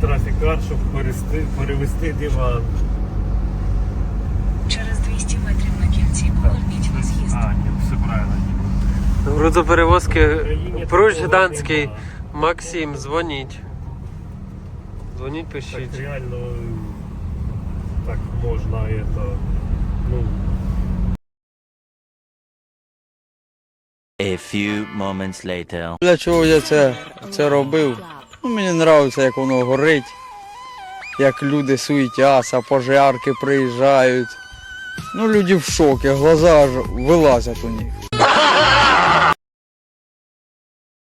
Трафікар, щоб перевести, перевести диван. Через 200 метрів на кільці поверніть на з'їзд. А, ні, все правильно. Грузоперевозки Пруч Гданський. Максим, дзвоніть. Дзвоніть, Так пишіть. реально так можна это, ну, A few moments later. Для чого я це, це робив? Ну, мені подобається, як воно горить, як люди суетяться, пожарки приїжджають. Ну, люди в шокі, глаза аж вилазять у них.